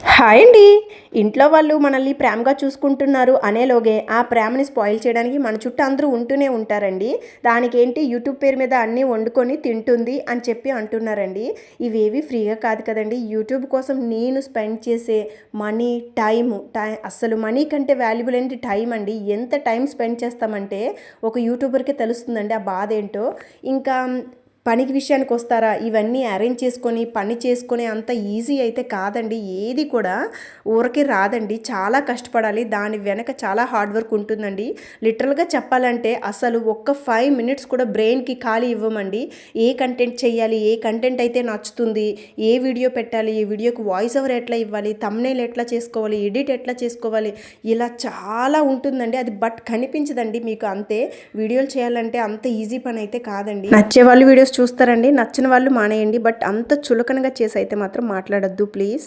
Hi అండి. ఇంట్లో వాళ్ళు మనల్ని ప్రేమగా చూసుకుంటున్నారు అనేలోగే ఆ ప్రేమని స్పాయిల్ చేయడానికి మన చుట్టూ అందరూ ఉంటూనే ఉంటారండి. దానికి ఏంటి యూట్యూబ్ పేరు మీద అన్నీ వండుకొని తింటుంది అని చెప్పి అంటున్నారండి. ఇవేవి ఫ్రీగా కాదు కదండి. యూట్యూబ్ కోసం నేను స్పెండ్ చేసే మనీ టైం టైం అస్సలు మనీ కంటే వాల్యుబుల్ ఏంటి టైం అండి. ఎంత టైం స్పెండ్ చేస్తామంటే ఒక యూట్యూబర్కి తెలుస్తుందండి ఆ బాధ ఏంటో. ఇంకా పనికి విషయానికి వస్తారా? ఇవన్నీ అరేంజ్ చేసుకొని పని చేసుకొని అంత ఈజీ అయితే కాదండి. ఏది కూడా ఊరికే రాదండి. చాలా కష్టపడాలి. దాని వెనక చాలా హార్డ్ వర్క్ ఉంటుందండి. లిటరల్గా చెప్పాలంటే అసలు ఒక్క ఫైవ్ మినిట్స్ కూడా బ్రెయిన్కి ఖాళీ ఇవ్వమండి. ఏ కంటెంట్ చేయాలి ఏ కంటెంట్ అయితే నచ్చుతుంది? ఏ వీడియో పెట్టాలి? ఏ వీడియోకి వాయిస్ ఓవర్ ఎట్లా ఇవ్వాలి? తమ్నేల్ ఎట్లా చేసుకోవాలి? ఎడిట్ ఎట్లా చేసుకోవాలి? ఇలా చాలా ఉంటుందండి. అది బట్ కనిపించదండి మీకు. అంతే. వీడియోలు చేయాలంటే అంత ఈజీ పని అయితే కాదండి. నచ్చే వాళ్ళు వీడియోస్ చూస్తారండి. నచ్చిన వాళ్ళు మానేయండి. బట్ అంత చులకనగా చేసి అయితే మాత్రం మాట్లాడొద్దు ప్లీజ్.